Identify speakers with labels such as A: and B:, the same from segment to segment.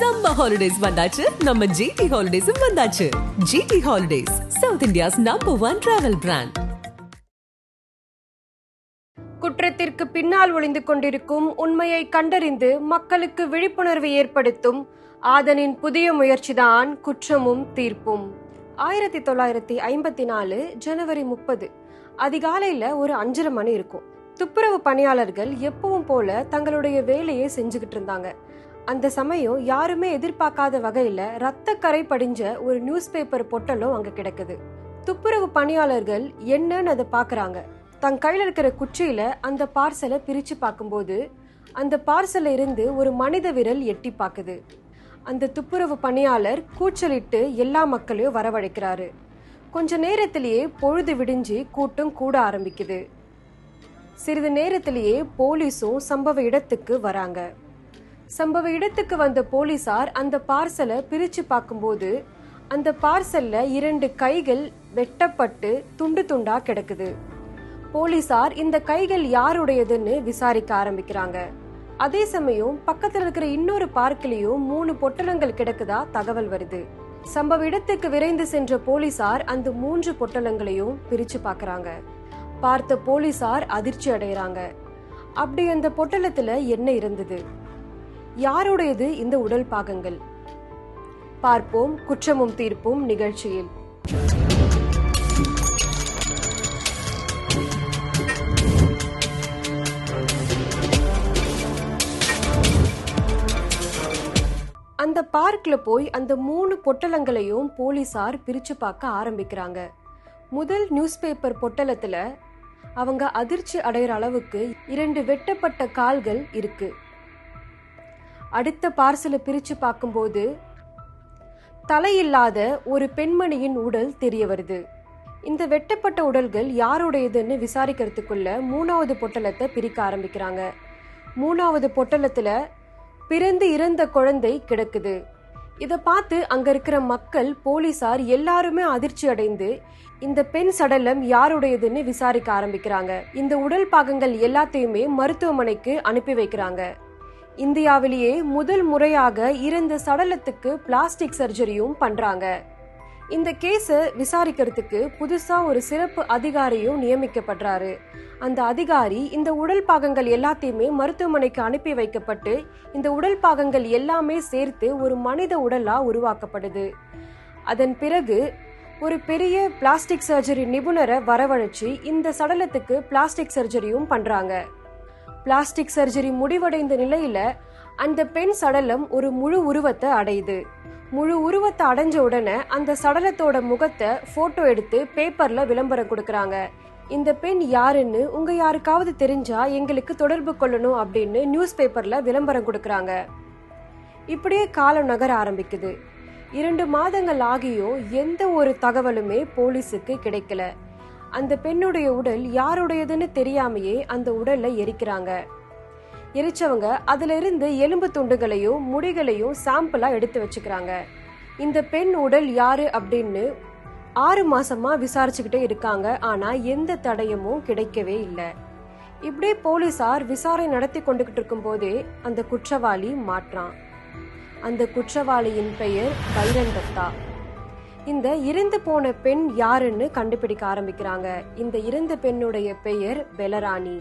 A: சம்ம ஹாலிடேஸ் வந்தாச்சு. நம்ம ஜிடி ஹாலிடேஸும் வந்தாச்சு. GD holidays South India's number one travel brand
B: குற்றத்திற்கு பின்னால் ஒளிந்து கொண்டிருக்கும் உண்மையை கண்டறிந்து மக்களுக்கு விழிப்புணர்வு ஏற்படுத்தும் ஆதனின் புதிய முயற்சிதான் குற்றமும் தீர்ப்பும். ஆயிரத்தி தொள்ளாயிரத்தி ஐம்பத்தி நாலு ஜனவரி முப்பது. அதிகாலையில ஒரு அஞ்சரை மணி இருக்கும். துப்புரவு பணியாளர்கள் எப்பவும் போல தங்களுடைய வேலையை செஞ்சுக்கிட்டு இருந்தாங்க. அந்த சமயம் யாருமே எதிர்பார்க்காத வகையில ரத்தக்கரை படிஞ்ச ஒரு நியூஸ் பேப்பர் பொட்டலும் அங்க கிடக்குது. துப்புரவு பணியாளர்கள் என்னன்னு அதை பாக்குறாங்க. தன் கையில இருக்கிற குச்சியில அந்த பார்சலை பிரிச்சு பார்க்கும்போது அந்த பார்சல்ல இருந்து ஒரு மனித விரல் எட்டி பாக்குது அந்த துப்புரவு பணியாளர் கூச்சலிட்டு எல்லா மக்களையும் வரவழைக்கிறாரு. கொஞ்ச நேரத்திலேயே பொழுது விடிஞ்சு கூட்டம் கூட ஆரம்பிக்குது. சிறிது நேரத்திலேயே போலீஸும் சம்பவ இடத்துக்கு வராங்க. சம்பவ இடத்துக்கு வந்த போலீசார் அந்த பார்சலை பிரிச்சு பார்க்கும்போது அந்த பார்சல்ல இரண்டு கைகள் வெட்டப்பட்டு துண்டு துண்டா கிடக்குது. போலீசார் இந்த கைகள் யாருடையதுன்னு விசாரிக்க ஆரம்பிக்கிறாங்க. அதே சமயம் பக்கத்துல இருக்கிற இன்னொரு பார்க்கிலையும் மூணு பொட்டலங்கள் கிடக்குதா தகவல் வருது. சம்பவ இடத்துக்கு விரைந்து சென்ற போலீசார் அந்த மூன்று பொட்டலங்களையும் பிரிச்சு பாக்குறாங்க பார்த்த போலீசார் அதிர்ச்சி அடையறாங்க. அப்படி அந்த பொட்டலத்துல என்ன இருந்தது? யாருடையது இந்த உடல் பாகங்கள்? பார்ப்போம் குற்றமும் தீர்ப்பும் நிகழ்ச்சியில். அந்த பார்க்ல போய் அந்த மூணு பொட்டலங்களையும் போலீசார் பிரிச்சு பார்க்க ஆரம்பிக்கிறாங்க. முதல் நியூஸ் பேப்பர் பொட்டலத்துல அவங்க அதிர்ச்சி அடையிற அளவுக்கு இரண்டு வெட்டப்பட்ட கால்கள் இருக்கு. அடுத்த பார்சலை பிரிச்சு பார்க்கும்போது தலையில்லாத ஒரு பெண்மணியின் உடல் தெரிய வருது. இந்த வெட்டப்பட்ட உடல்கள் யாருடையதுன்னு விசாரிக்கிறதுக்குள்ள மூணாவது பொட்டலத்தை பிரிக்க ஆரம்பிக்கிறாங்க. மூணாவது பொட்டலத்துல பிறந்து இறந்த குழந்தை கிடக்குது. இதை பார்த்து அங்க இருக்கிற மக்கள் போலீசார் எல்லாருமே அதிர்ச்சி அடைந்து இந்த பெண் சடலம் யாருடையதுன்னு விசாரிக்க ஆரம்பிக்கிறாங்க. இந்த உடல் பாகங்கள் எல்லாத்தையுமே மருத்துவமனைக்கு அனுப்பி வைக்கிறாங்க. இந்தியாவிலேயே முதல் முறையாக இறந்த சடலத்துக்கு பிளாஸ்டிக் சர்ஜரியும் பண்றாங்க. இந்த கேஸ விசாரிக்கிறதுக்கு புதுசா ஒரு சிறப்பு அதிகாரியும் நியமிக்கப்படுறாரு. அந்த அதிகாரி இந்த உடல் பாகங்கள் எல்லாத்தையுமே மருத்துவமனைக்கு அனுப்பி வைக்கப்பட்டு இந்த உடல் பாகங்கள் எல்லாமே சேர்த்து ஒரு மனித உடலா உருவாக்கப்படுது. அதன் பிறகு ஒரு பெரிய பிளாஸ்டிக் சர்ஜரி நிபுணரை வரவழைச்சு இந்த சடலத்துக்கு பிளாஸ்டிக் சர்ஜரியும் பண்றாங்க. பிளாஸ்டிக் சர்ஜரி முடிவடைந்த நிலையில அந்த பெண் சடலம் ஒரு முழு உருவத்தை அடையுது. முழு உருவத்தை அடைஞ்ச உடனே அந்த சடலத்தோட முகத்தை போட்டோ எடுத்து பேப்பர்ல விளம்பரம் கொடுக்கறாங்க. இந்த பெண் யாருன்னு உங்க யாருக்காவது தெரிஞ்சா எங்களுக்கு தொடர்பு கொள்ளணும் அப்படின்னு நியூஸ் பேப்பர்ல விளம்பரம் கொடுக்கறாங்க. இப்படியே காலம் நகர ஆரம்பிக்குது. இரண்டு மாதங்கள் ஆகியும் எந்த ஒரு தகவலுமே போலீஸுக்கு கிடைக்கல. அந்த பெண்ணுடைய உடல் யாருடையதுன்னு தெரியாமையே அந்த உடலை எரிக்கிறாங்க. எரிச்சவங்க அதுல இருந்து எலும்பு துண்டுகளையும் முடிகளையும் சாம்பிளா எடுத்து வச்சுக்கிறாங்க. இந்த பெண் உடல் யாரு அப்படின்னு ஆறு மாசமா விசாரிச்சுக்கிட்டே இருக்காங்க. ஆனா எந்த தடயமும் கிடைக்கவே இல்லை. இப்படியே போலீசார் விசாரணை நடத்தி கொண்டுகிட்டு இருக்கும் போதே அந்த குற்றவாளி மாற்றான். அந்த குற்றவாளியின் பெயர் பைரன் தத்தா இந்த இறந்து போன பெண் யாருன்னு கண்டுபிடிக்க ஆரம்பிக்கிறாங்க. இந்த இறந்த பெண்ணுடைய பெயர் பெலராணி.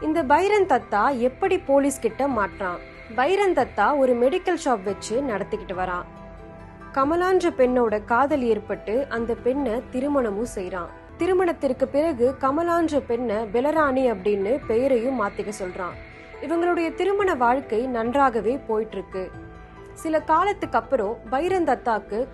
B: இந்த பைரன் தத்தா எப்படி போலீஸ் கிட்ட மாற்றான்? பைரன் தத்தா ஒரு மெடிக்கல் ஷாப் வச்சு நடத்திக்கிட்டு வரான். கமலான்ற பெண்ணோட காதல் ஏற்பட்டு அந்த பெண்ணை திருமணமும் செய்யறான் திருமணத்திற்கு பிறகு கமலான்ற பெண்ணை பெலராணி அப்படின்னு பெயரையும் மாத்திக்க சொல்றான். இவங்களுடைய திருமண வாழ்க்கை நன்றாகவே போயிட்டு இருக்கு. சில காலத்துக்கு அப்புறம் பைரன் தத்தாக்கு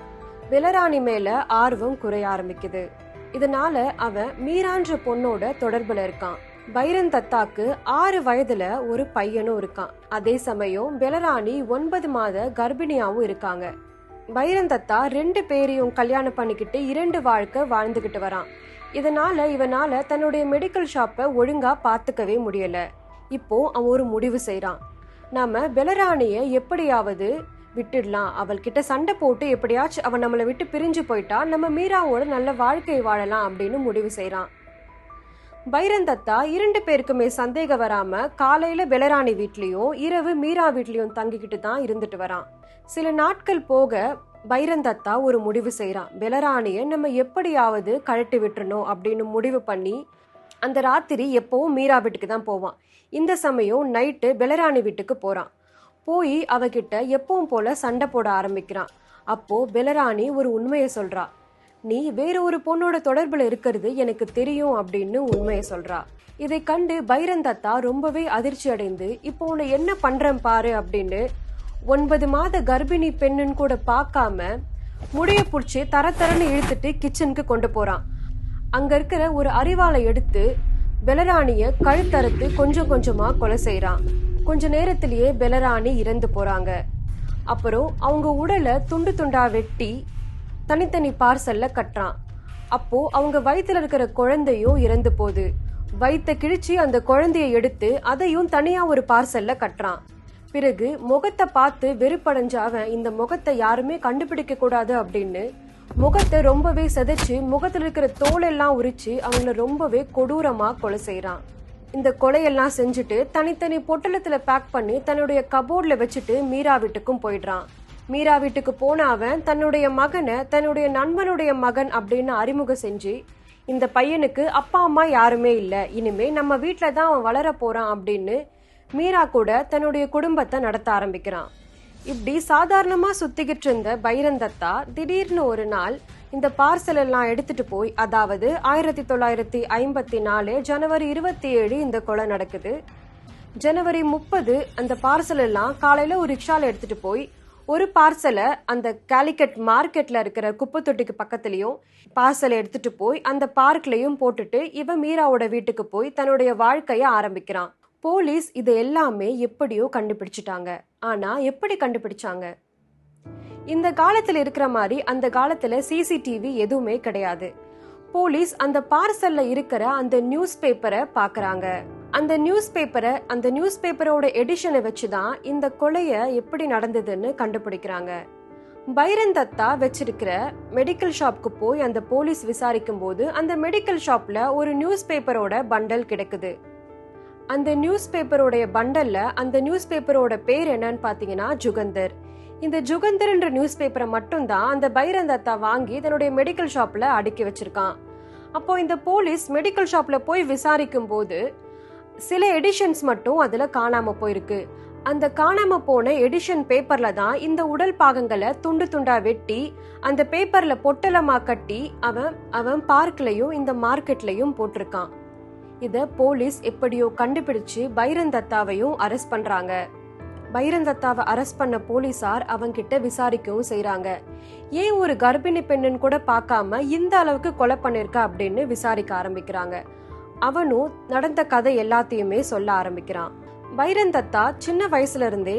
B: விலராணி மேல ஆர்வம் குறைய ஆரம்பிக்குது. இதனால அவன் மீரான்ற பொண்ணோட தொடர்புல இருக்கான். பைரன் தத்தாக்கு ஆறு வயதுல ஒரு பையனும் இருக்கான். அதே சமயம் பெலராணி ஒன்பது மாத கர்ப்பிணியாவும் இருக்காங்க. பைரன் தத்தா ரெண்டு பேரையும் கல்யாணம் பண்ணிக்கிட்டு இரண்டு வாழ்க்கை வாழ்ந்துகிட்டு வரான். இதனால இவனால தன்னுடைய மெடிக்கல் ஷாப்பை ஒழுங்கா பாத்துக்கவே முடியல. இப்போ அவன் ஒரு முடிவு செய்யறான் நாம பெலராணிய எப்படியாவது விட்டுடலாம். அவள் கிட்ட சண்டை போட்டு எப்படியாச்சும் அவன் நம்மளை விட்டு பிரிஞ்சு போயிட்டா நம்ம மீராவோட நல்ல வாழ்க்கை வாழலாம் அப்படின்னு முடிவு செய்கிறான் பைரந்தத்தா இரண்டு பேருக்குமே சந்தேகம் வராம காலையில பெலராணி வீட்லயும் இரவு மீரா வீட்லயும் தங்கிக்கிட்டு தான் இருந்துட்டு வரான். சில நாட்கள் போக பைரந்தத்தா ஒரு முடிவு செய்கிறான் பெலராணிய நம்ம எப்படியாவது கழட்டி விட்டுறணும் அப்படின்னு முடிவு பண்ணி அந்த ராத்திரி எப்பவும் மீரா வீட்டுக்கு தான் போவான். இந்த சமயம் நைட்டு பெலராணி வீட்டுக்கு போறான். போய் அவகிட்ட எப்பவும் போல சண்டை போட ஆரம்பிக்கிறான். அப்போ பெலராணி ஒரு உண்மையை சொல்றா. நீ வேற ஒரு பொண்ணோட தொடர்புல இருக்கிறது எனக்கு தெரியும் அப்படின்னு உண்மையை சொல்றா. இதை கண்டு பைரந்தத்தா ரொம்பவே அதிர்ச்சி அடைந்து இப்போ உன்னை என்ன பண்றேன் பாரு அப்படின்னு ஒன்பது மாத கர்ப்பிணி பெண்ணுன்னு கூட பார்க்காம முடிய பிடிச்சி தர தரன்னு இழுத்துட்டு கிச்சனுக்கு கொண்டு போறான். அங்க இருக்கிற ஒரு அறிவாளை எடுத்து பெலராணிய கழுத்தறுத்து கொஞ்சம் கொஞ்சமா கொலை செய்யறான் கொஞ்ச நேரத்திலேயே பெலராணி இறந்து போறாங்க. அப்புறம் அவங்க உடலை துண்டு துண்டா வெட்டி தனித்தனி பார்சல்ல கட்டுறான். அப்போ அவங்க வயிற்றுல இருக்கிற குழந்தையும் இறந்து போகுது. வயித்தை கிழிச்சு அந்த குழந்தைய எடுத்து அதையும் தனியா ஒரு பார்சல்ல கட்டுறான். பிறகு முகத்தை பார்த்து வெறுப்படைஞ்ச அவன் இந்த முகத்தை யாருமே கண்டுபிடிக்க கூடாது அப்படின்னு முகத்தை ரொம்பவே செதைச்சு முகத்தில் இருக்கிற தோலெல்லாம் உரிச்சு அவங்கள ரொம்பவே கொடூரமா கொலை செய்யறான் இந்த கொலையெல்லாம் செஞ்சுட்டு தனித்தனி பொட்டலத்துல பேக் பண்ணி தன்னுடைய கபோர்ட்ல வச்சுட்டு மீரா வீட்டுக்கும் போயிடுறான். மீரா வீட்டுக்கு போன அவன் தன்னுடைய மகனை தன்னுடைய நண்பனுடைய மகன் அப்படின்னு அறிமுகம் செஞ்சு இந்த பையனுக்கு அப்பா அம்மா யாருமே இல்லை. இனிமே நம்ம வீட்டில் தான் அவன் வளர போறான் அப்படின்னு மீரா கூட தன்னுடைய குடும்பத்தை நடத்த ஆரம்பிக்கிறான். இப்படி சாதாரணமாக சுத்திக்கிட்டு இருந்த பைரந்தத்தா திடீர்னு ஒரு நாள் இந்த பார்சல் எல்லாம் எடுத்துட்டு போய் அதாவது ஆயிரத்தி தொள்ளாயிரத்தி ஐம்பத்தி நாலு ஜனவரி இருபத்தி ஏழு இந்த கொலை நடக்குது. ஜனவரி முப்பது அந்த பார்சல் எல்லாம் காலையில ஒரு ரிக்ஷால எடுத்துட்டு போய் ஒரு பார்சலை அந்த கேலிக்கட் மார்க்கெட்ல இருக்கிற குப்பை தொட்டிக்கு பக்கத்துலயும் பார்சலை எடுத்துட்டு போய் அந்த பார்க்லயும் போட்டுட்டு இவன் மீராவோட வீட்டுக்கு போய் தன்னுடைய வாழ்க்கைய ஆரம்பிக்கிறான். போலீஸ் இது எல்லாமே எப்படியோ கண்டுபிடிச்சிட்டாங்க. ஆனா எப்படி கண்டுபிடிச்சாங்க? இந்த காலத்துல இருக்கிற மாதிரி அந்த காலத்துல சிசிடிவி எதுவுமே கிடையாது. போலீஸ் அந்த பார்சல்ல இருக்கிற அந்த நியூஸ் பேப்பரை பாக்குறாங்க. அந்த நியூஸ் பேப்பரை அந்த நியூஸ் பேப்பரோட எடிஷனை வச்சுதான் இந்த கொலைய எப்படி நடந்ததுன்னு கண்டுபிடிக்கிறாங்க. பைரன் தத்தா வச்சிருக்கிற மெடிக்கல் ஷாப்க்கு போய் அந்த போலீஸ் விசாரிக்கும் போது அந்த மெடிக்கல் ஷாப்ல ஒரு நியூஸ் பேப்பரோட பண்டல் கிடைக்குது. அந்த நியூஸ் பேப்பரோடைய பண்டல்ல அந்த நியூஸ் பேப்பரோட பேர் என்னன்னு பாத்தீங்கன்னா ஜுகந்தர். இந்த ஜுகந்தர்ன்ற நியூஸ் பேப்பரை மட்டும்தான் அந்த பைரந்தாத்தா வாங்கி தன்னுடைய மெடிக்கல் ஷாப்ல அடுக்கி வச்சிருக்கான். அப்போ இந்த போலீஸ் மெடிக்கல் ஷாப்ல போய் விசாரிக்கும் போது சில எடிஷன்ஸ் மட்டும் அதுல காணாம போயிருக்கு. அந்த காணாம போன எடிஷன் பேப்பர்ல தான் இந்த உடல் பாகங்களை துண்டு துண்டா வெட்டி அந்த பேப்பர்ல பொட்டலமா கட்டி அவன் அவன் பார்க்லயும் இந்த மார்க்கெட்லயும் போட்டிருக்கான். இத போலீஸ் எப்படியோ கண்டுபிடிச்சு பைரந்தத்தாவையும் அரெஸ்ட் பண்றாங்க. பைரந்தத்தாவை அரெஸ்ட் பண்ண போலீசார் அவங்கிட்ட விசாரிக்கவும் செய்றாங்க. ஏன் ஒரு கர்ப்பிணி பெண்ணுன்னு கூட பார்க்காம இந்த அளவுக்கு கொலை பண்ணிருக்க அப்படின்னு விசாரிக்க ஆரம்பிக்கிறாங்க. அவனும் நடந்த கதை எல்லாத்தையுமே சொல்ல ஆரம்பிக்கிறான். பைரந்தத்தா சின்ன வயசுல இருந்தே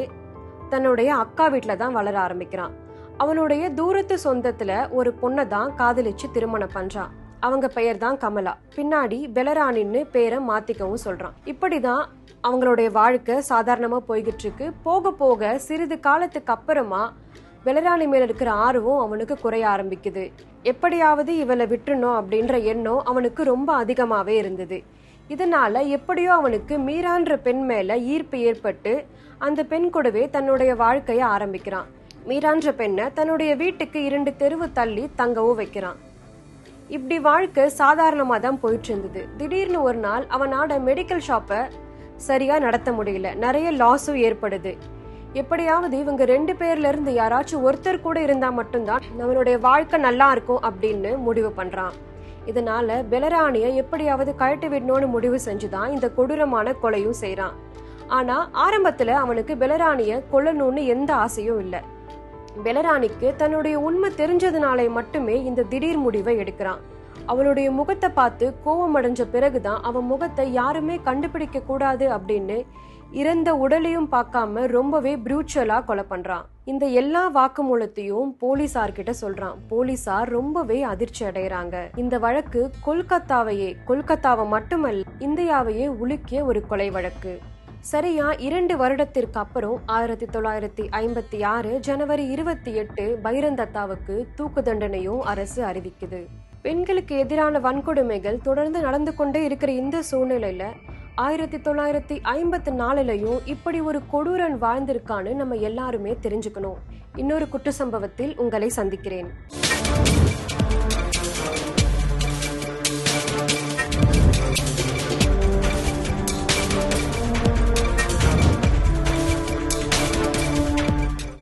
B: தன்னுடைய அக்கா வீட்டில தான் வளர ஆரம்பிக்கிறான். அவனுடைய தூரத்து சொந்தத்துல ஒரு பொண்ணை தான் காதலிச்சு திருமணம் பண்றான். அவங்க பெயர் தான் கமலா. பின்னாடி பெலரானின்னு பேரை மாத்திக்கவும் சொல்றான். இப்படிதான் அவங்களுடைய வாழ்க்கை சாதாரணமா போய்கிட்டு இருக்கு போக போக சிறிது காலத்துக்கு அப்புறமா பெலராணி மேல இருக்கிற ஆர்வம் அவனுக்கு குறைய ஆரம்பிக்குது. எப்படியாவது இவளை விட்டுணும் அப்படின்ற எண்ணம் அவனுக்கு ரொம்ப அதிகமாவே இருந்தது. இதனால எப்படியோ அவனுக்கு மீரான்ற பெண் மேல ஈர்ப்பு ஏற்பட்டு அந்த பெண் கூடவே தன்னுடைய வாழ்க்கைய ஆரம்பிக்கிறான். மீரான்ற பெண்ணை தன்னுடைய வீட்டுக்கு இரண்டு தெருவு தள்ளி தங்கவும் வைக்கிறான். இப்படி வாழ்க்கை சாதாரணமாக தான் போயிட்டு இருந்தது திடீர்னு ஒரு நாள் அவனோட மெடிக்கல் ஷாப்பை சரியாக நடத்த முடியல. நிறைய லாஸும் ஏற்படுது. எப்படியாவது இவங்க ரெண்டு பேர்ல இருந்து யாராச்சும் ஒருத்தர் கூட இருந்தா மட்டும்தான் நம்மளுடைய வாழ்க்கை நல்லா இருக்கும் அப்படின்னு முடிவு பண்றான். இதனால பெலராணிய எப்படியாவது கழட்டி விடணும்னு முடிவு செஞ்சுதான் இந்த கொடூரமான கொலையும் செய்கிறான் ஆனா ஆரம்பத்துல அவனுக்கு பெலராணிய கொல்லணும்னு எந்த ஆசையும் இல்லை. பெலராணிக்கு தன்னுடைய உண்மை தெரிஞ்சதுனாலே மட்டுமே இந்த திடீர் முடிவை எடுக்கிறான். அவளுடைய முகத்தை பார்த்து கோவம் அடைஞ்ச பிறகுதான் அவன் முகத்தை யாருமே கண்டுபிடிக்க கூடாது அப்படின்னு இறந்த உடலையும் பார்க்காம ரொம்பவே ப்ரூச்சலா கொலை பண்றான். இந்த எல்லா வாக்குமூலத்தையும் போலீசார்கிட்ட சொல்றான். போலீசார் ரொம்பவே அதிர்ச்சி அடைறாங்க இந்த வழக்கு கொல்கத்தாவையே கொல்கத்தாவை மட்டுமல்ல இந்தியாவையே உலுக்கிய ஒரு கொலை வழக்கு. சரியா இரண்டு வருடத்திற்கு அப்புறம் ஆயிரத்தி தொள்ளாயிரத்தி ஐம்பத்தி ஆறு ஜனவரி இருபத்தி எட்டு பைரந்தத்தாவுக்கு தூக்கு தண்டனையும் அரசு அறிவிக்குது. பெண்களுக்கு எதிரான வன்கொடுமைகள் தொடர்ந்து நடந்து கொண்டே இருக்கிற இந்த சூழ்நிலையில ஆயிரத்தி தொள்ளாயிரத்தி ஐம்பத்தி நாலுலையும் இப்படி ஒரு கொடூரன் வாழ்ந்திருக்கான்னு நம்ம எல்லாருமே தெரிஞ்சுக்கணும். இன்னொரு குற்ற சம்பவத்தில் உங்களை சந்திக்கிறேன்.